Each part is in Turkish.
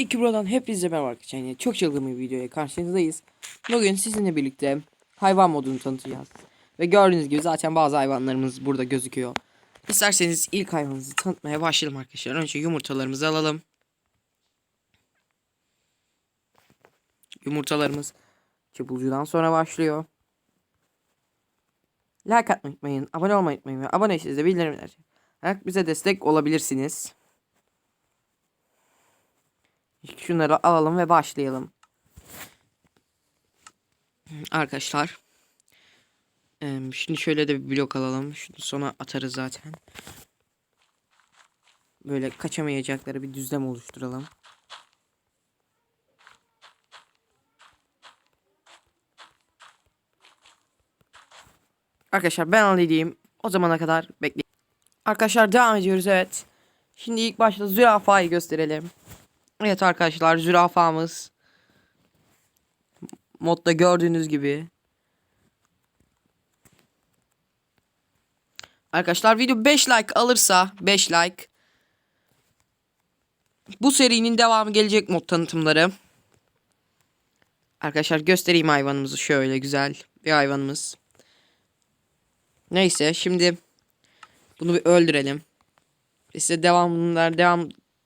İki buradan hepinize merhaba arkadaşlar. Yine çok çılgın bir videoya karşınızdayız. Bugün sizinle birlikte hayvan modunu tanıtacağız. Ve gördüğünüz gibi zaten bazı hayvanlarımız burada gözüküyor. İsterseniz ilk hayvanımızı tanıtmaya başlayalım arkadaşlar. Önce yumurtalarımızı alalım. Yumurtalarımız çubulcudan sonra başlıyor. Like atmayı unutmayın, abone olmayı unutmayın ve abone değilseniz de bildirimleri açarak bize destek olabilirsiniz. Şunları alalım ve başlayalım. Arkadaşlar. Şimdi şöyle de bir blok alalım. Şunu sona atarız zaten. Böyle kaçamayacakları bir düzlem oluşturalım. Arkadaşlar ben halledeyim. O zamana kadar bekleyin. Arkadaşlar devam ediyoruz evet. Şimdi ilk başta zürafayı gösterelim. Evet arkadaşlar zürafamız. Modda gördüğünüz gibi. Arkadaşlar video 5 like alırsa 5 like. Bu serinin devamı gelecek mod tanıtımları. Arkadaşlar göstereyim hayvanımızı şöyle güzel bir hayvanımız. Neyse şimdi bunu bir öldürelim. Size devamlar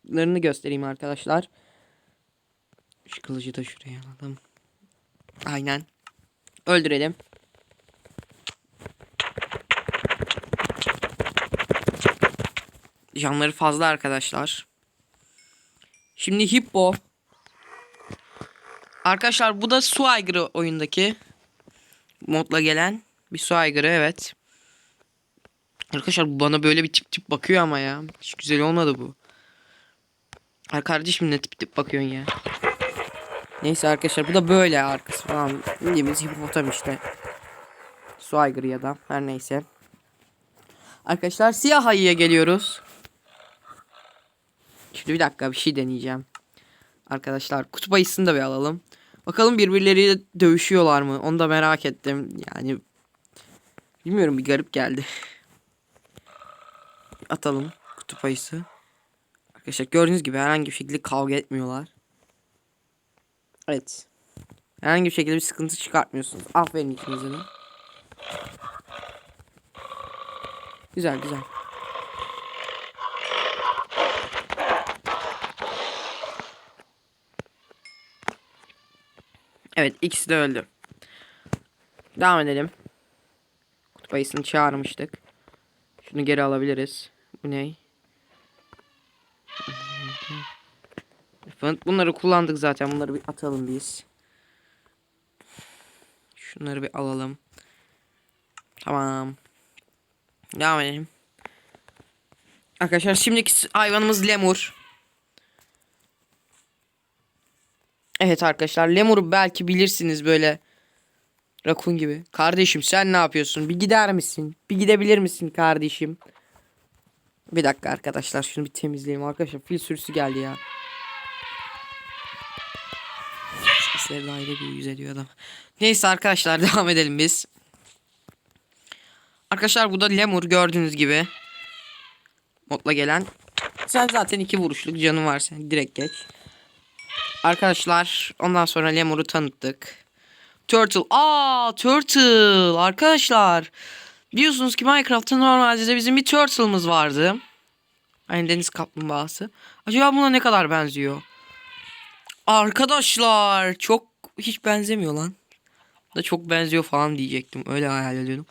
devamlarını göstereyim arkadaşlar. Şu kılıcı da şuraya alalım. Aynen. Öldürelim. Canları fazla arkadaşlar. Şimdi Hippo. Arkadaşlar bu da su aygırı oyundaki modla gelen bir su aygırı evet. Arkadaşlar bana böyle bir tip tip bakıyor ama ya. Hiç güzel olmadı bu. Ay kardeşim ne tip tip bakıyorsun ya. Neyse arkadaşlar bu da böyle arkası falan. Bildiğimiz hipopotam işte. Su aygırı ya da her neyse. Arkadaşlar siyah ayıya geliyoruz. Şimdi bir dakika bir şey deneyeceğim. Arkadaşlar kutup ayısını da bir alalım. Bakalım birbirleriyle dövüşüyorlar mı? Onu da merak ettim. Yani bilmiyorum bir garip geldi. Atalım kutup ayısı. Arkadaşlar gördüğünüz gibi herhangi bir şekilde kavga etmiyorlar. Evet. Herhangi bir şekilde bir sıkıntı çıkartmıyorsunuz. Aferin ikinize de. Güzel güzel. Evet ikisi de öldü. Devam edelim. Kutup ayısını çağırmıştık. Şunu geri alabiliriz. Bu ne? Bunları kullandık zaten. Bunları bir atalım biz. Şunları bir alalım. Tamam. Devam edelim. Arkadaşlar şimdiki hayvanımız lemur. Evet arkadaşlar lemuru belki bilirsiniz böyle rakun gibi. Kardeşim sen ne yapıyorsun? Bir gider misin? Bir gidebilir misin kardeşim? Bir dakika arkadaşlar şunu bir temizleyeyim arkadaşlar. Fil sürüsü geldi ya. Sesleri ayrı bir yüz ediyor adam. Neyse arkadaşlar devam edelim biz. Arkadaşlar bu da lemur gördüğünüz gibi. Modla gelen. Sen zaten iki vuruşluk canın var sen direkt geç. Arkadaşlar ondan sonra lemuru tanıttık. Turtle. Aa Turtle arkadaşlar. Biliyorsunuz ki Minecraft'ta normalde de bizim bir Turtle'ımız vardı. Hani deniz kaplumbağası. Acaba buna ne kadar benziyor? Arkadaşlar çok hiç benzemiyor lan. Da çok benziyor falan diyecektim. Öyle hayal ediyordum.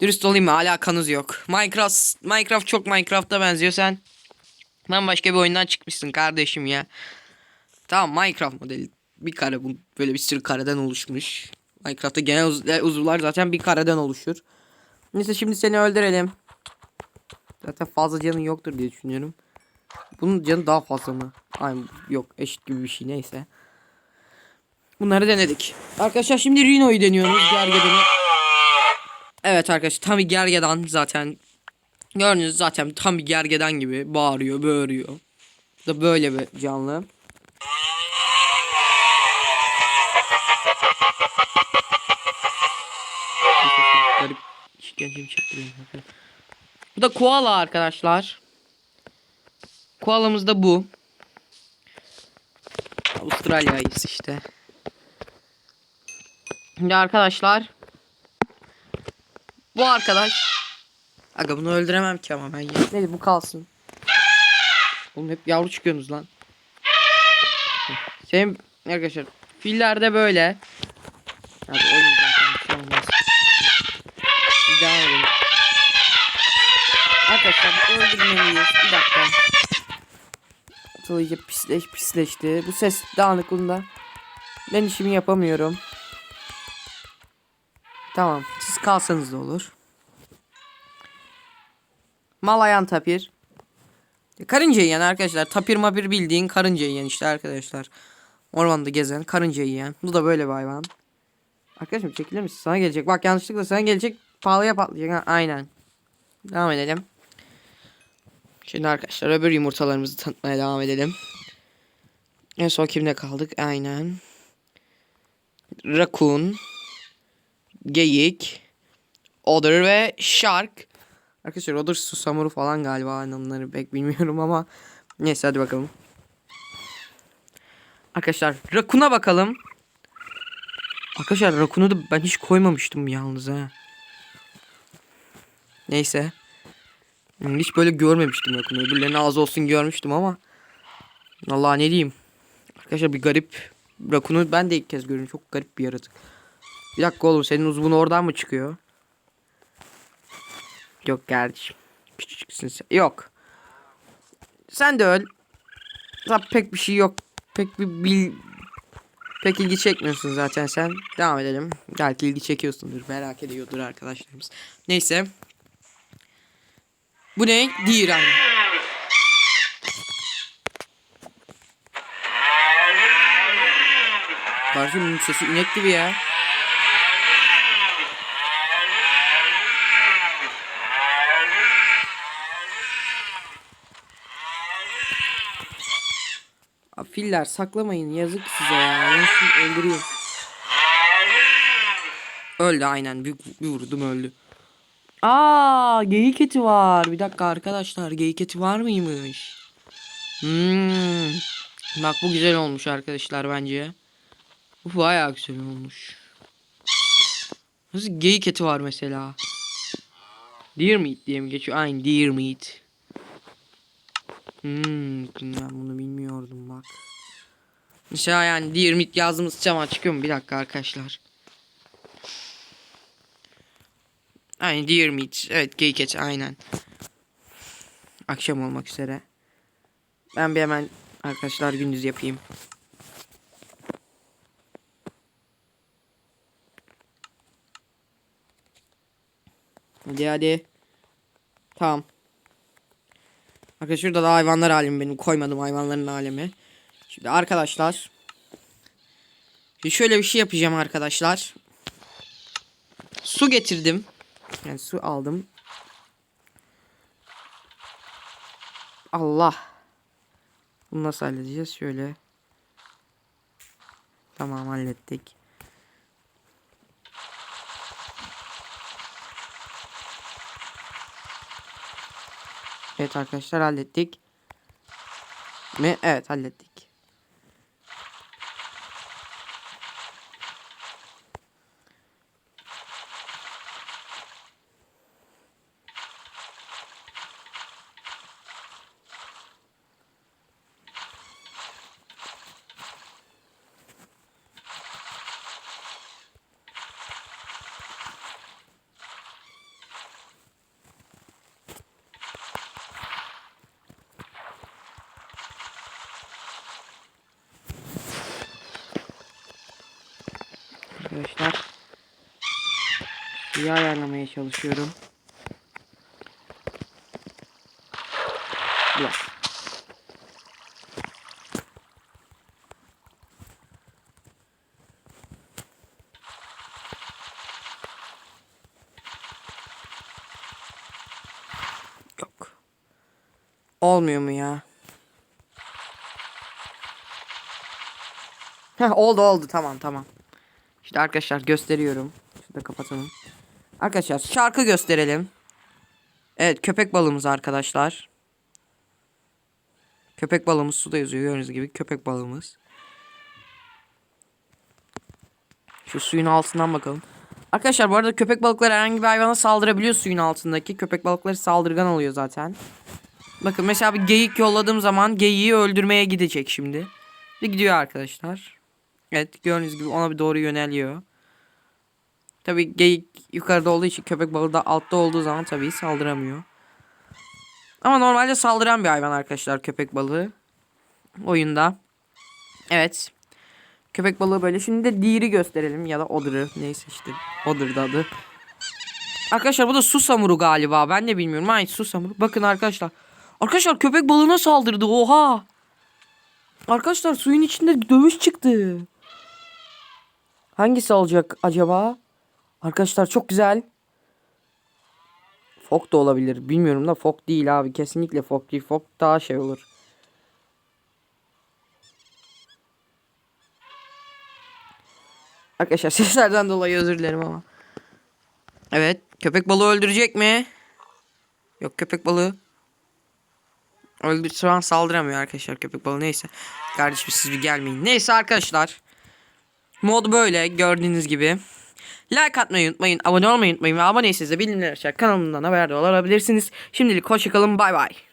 Dürüst olayım mı? Alakanız yok. Minecraft Minecraft çok Minecraft'a benziyor sen. Ben başka bir oyundan çıkmışsın kardeşim ya. Tamam Minecraft modeli. Bir kare bu böyle bir sürü kareden oluşmuş. Minecraft'ta genel uz- e, uzuvlar zaten bir kareden oluşur. Neyse şimdi seni öldürelim. Zaten fazla canın yoktur diye düşünüyorum. Bunun canı daha fazla mı? Ay yok eşit gibi bir şey neyse. Bunları denedik. Arkadaşlar şimdi Rhino'yu deniyoruz gergedanı. Evet arkadaşlar tam bir gergedan zaten. Gördünüz zaten tam bir gergedan gibi bağırıyor, böğürüyor. Da böyle bir canlı. İşkencemi çektiriyorum. Bu da koala arkadaşlar. Koalamız da bu. Avustralya'yız işte. Şimdi arkadaşlar. Bu arkadaş. Aga bunu öldüremem ki ama ben ya. Neyse bu kalsın. Oğlum hep yavru çıkıyorsunuz lan. Senin arkadaşlar fillerde böyle. Arkadaşlar öldürmeliyiz. Bir dakika. İyice pisleş pisleşti. Bu ses dağınıklığında ben işimi yapamıyorum. Tamam. Siz kalsanız da olur. Malayan tapir. Karınca yiyen arkadaşlar. Tapir mapir bildiğin karınca yiyen işte arkadaşlar. Ormanda gezen karınca yiyen. Bu da böyle bir hayvan. Arkadaşım çekilir misin? Sana gelecek. Bak yanlışlıkla sana gelecek. Pahalıya patlayacak. Ha, aynen. Devam edelim. Şimdi arkadaşlar öbür yumurtalarımızı tanıtmaya devam edelim. En son kimde kaldık? Aynen. Raccoon. Geyik. Otter ve Shark. Arkadaşlar Otter susamuru falan galiba. Onları pek bilmiyorum ama. Neyse hadi bakalım. Arkadaşlar Raccoon'a bakalım. Arkadaşlar Raccoon'u da ben hiç koymamıştım yalnız ha. Neyse. Hmm, Hiç böyle görmemiştim Raccoon'u. Öbürlerine az olsun görmüştüm ama. Allah ne diyeyim. Arkadaşlar bir garip. Raccoon'u ben de ilk kez görüyorum. Çok garip bir yaratık. Bir dakika oğlum senin uzvun oradan mı çıkıyor? Yok kardeşim. Küçücüksün sen. Yok. Sen de öl. Zaten pek bir şey yok. Pek bir bil... Pek ilgi çekmiyorsun zaten sen. Devam edelim. Belki ilgi çekiyorsundur. Merak ediyordur arkadaşlarımız. Neyse. Bu ne? Diran. Kardeşim bunun sesi inek gibi ya. Filler saklamayın yazık size ya. Nasıl öldüreyim. Öldü aynen. Bir, bir vurdum öldü. Aa, geyik eti var. Bir dakika arkadaşlar, geyik eti var mıymış? Hmm. Bak bu güzel olmuş arkadaşlar bence. Bu bayağı güzel olmuş. Nasıl geyik eti var mesela? Deer meat diye mi geçiyor? Aynen deer meat. Hmm, ben bunu bilmiyordum bak. Mesela yani deer meat yazdığımız zaman çıkıyor mu? Bir dakika arkadaşlar. Aynen deer meat. Evet geyik eti aynen. Akşam olmak üzere. Ben bir hemen arkadaşlar gündüz yapayım. Hadi hadi. Tamam. Arkadaşlar şurada da hayvanlar alemi benim koymadım hayvanların alemi. Şimdi arkadaşlar. Şöyle bir şey yapacağım arkadaşlar. Su getirdim. Yani su aldım. Allah. Bunu nasıl halledeceğiz? Şöyle. Tamam hallettik. Evet arkadaşlar hallettik. Mi? Evet hallettik. Arkadaşlar. Suyu ayarlamaya çalışıyorum. Ulan. Yok. Olmuyor mu ya? Heh oldu oldu tamam tamam. İşte arkadaşlar gösteriyorum. Şurada kapatalım. Arkadaşlar şarkı gösterelim. Evet köpek balığımız arkadaşlar. Köpek balığımız suda yüzüyor gördüğünüz gibi köpek balığımız. Şu suyun altından bakalım. Arkadaşlar bu arada köpek balıkları herhangi bir hayvana saldırabiliyor suyun altındaki. Köpek balıkları saldırgan oluyor zaten. Bakın mesela bir geyik yolladığım zaman geyiği öldürmeye gidecek şimdi. Ve gidiyor arkadaşlar. Evet gördüğünüz gibi ona bir doğru yöneliyor. Tabi geyik yukarıda olduğu için köpek balığı da altta olduğu zaman tabii saldıramıyor. Ama normalde saldıran bir hayvan arkadaşlar köpek balığı. Oyunda. Evet. Köpek balığı böyle. Şimdi de diri gösterelim ya da odırı. Neyse işte. Odur da adı. Arkadaşlar bu da su samuru galiba. Ben de bilmiyorum. Aynı su samuru. Bakın arkadaşlar. Arkadaşlar köpek balığına saldırdı. Oha. Arkadaşlar suyun içinde dövüş çıktı. Hangisi olacak acaba? Arkadaşlar çok güzel. Fok da olabilir. Bilmiyorum da fok değil abi. Kesinlikle fok değil. Fok daha şey olur. Arkadaşlar seslerden dolayı özür dilerim ama. Evet. Köpek balığı öldürecek mi? Yok köpek balığı. Öldür şu an saldıramıyor arkadaşlar köpek balığı neyse. Kardeşim siz bir gelmeyin. Neyse arkadaşlar. Mod böyle gördüğünüz gibi. Like atmayı unutmayın. Abone olmayı unutmayın. Ve aboneyseniz de bildirimleri açarak kanalımdan haberdar olabilirsiniz. Şimdilik hoşçakalın. Bay bay.